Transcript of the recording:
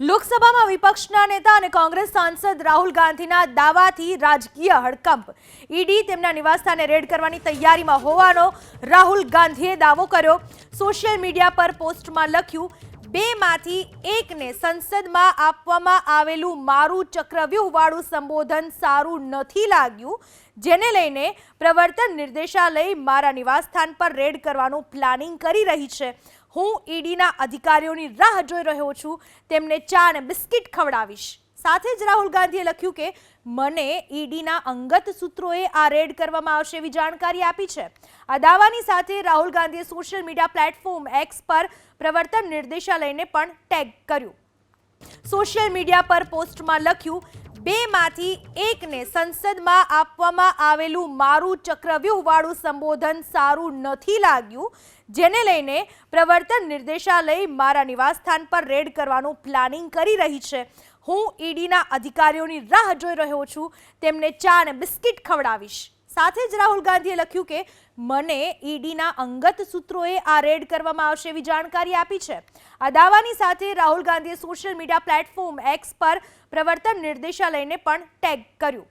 લોકસભામાં વિપક્ષના નેતા અને કોંગ્રેસ સાંસદ રાહુલ ગાંધીના દાવાથી રાજકીય હડકંપ. ઈડી તેમના નિવાસસ્થાને રેડ કરવાની તૈયારીમાં હોવાનો રાહુલ ગાંધીએ દાવો કર્યો. સોશિયલ મીડિયા પર પોસ્ટમાં લખ્યું, બેમાંથી એકને સંસદમાં આપવામાં આવેલું મારું ચક્રવ્યૂહવાળું સંબોધન સારું નથી લાગ્યું. જેને લઈને પ્રવર્તન નિર્દેશાલય મારા નિવાસસ્થાન પર રેડ કરવાનું પ્લાનિંગ કરી રહી છે. હું ઈડીના અધિકારીઓની રાહ જોઈ રહ્યો છું. તેમને ચા અને બિસ્કિટ ખવડાવીશ. સાથે જ રાહુલ ગાંધીએ લખ્યું કે, મને ઈડીના અંગત સૂત્રોએ આ રેડ કરવામાં આવશે એવી જાણકારી આપી છે. આ દાવાની સાથે રાહુલ ગાંધીએ સોશિયલ મીડિયા પ્લેટફોર્મ એક્સ પર પ્રવર્તન નિર્દેશાલયને પણ ટેગ કર્યું. સોશિયલ મીડિયા પર પોસ્ટમાં લખ્યું, બેમાંથી એકને સંસદમાં આપવામાં આવેલું મારું ચક્રવ્યૂહવાળું સંબોધન સારું નથી લાગ્યું, જેને લઈને પ્રવર્તન નિર્દેશાલય મારા નિવાસસ્થાન પર રેડ કરવાનું પ્લાનિંગ કરી રહી છે. હું ઈડીના અધિકારીઓની રાહ જોઈ રહ્યો છું. તેમને ચા અને બિસ્કિટ ખવડાવીશ. સાથે જ રાહુલ ગાંધીએ લખ્યું કે, મને ઈડીના અંગત સૂત્રોએ આ રેડ કરવામાં આવશે એવી જાણકારી આપી છે. આ દાવાની સાથે રાહુલ ગાંધીએ સોશિયલ મીડિયા પ્લેટફોર્મ એક્સ પર પ્રવર્તન નિર્દેશાલયને પણ ટેગ કર્યું.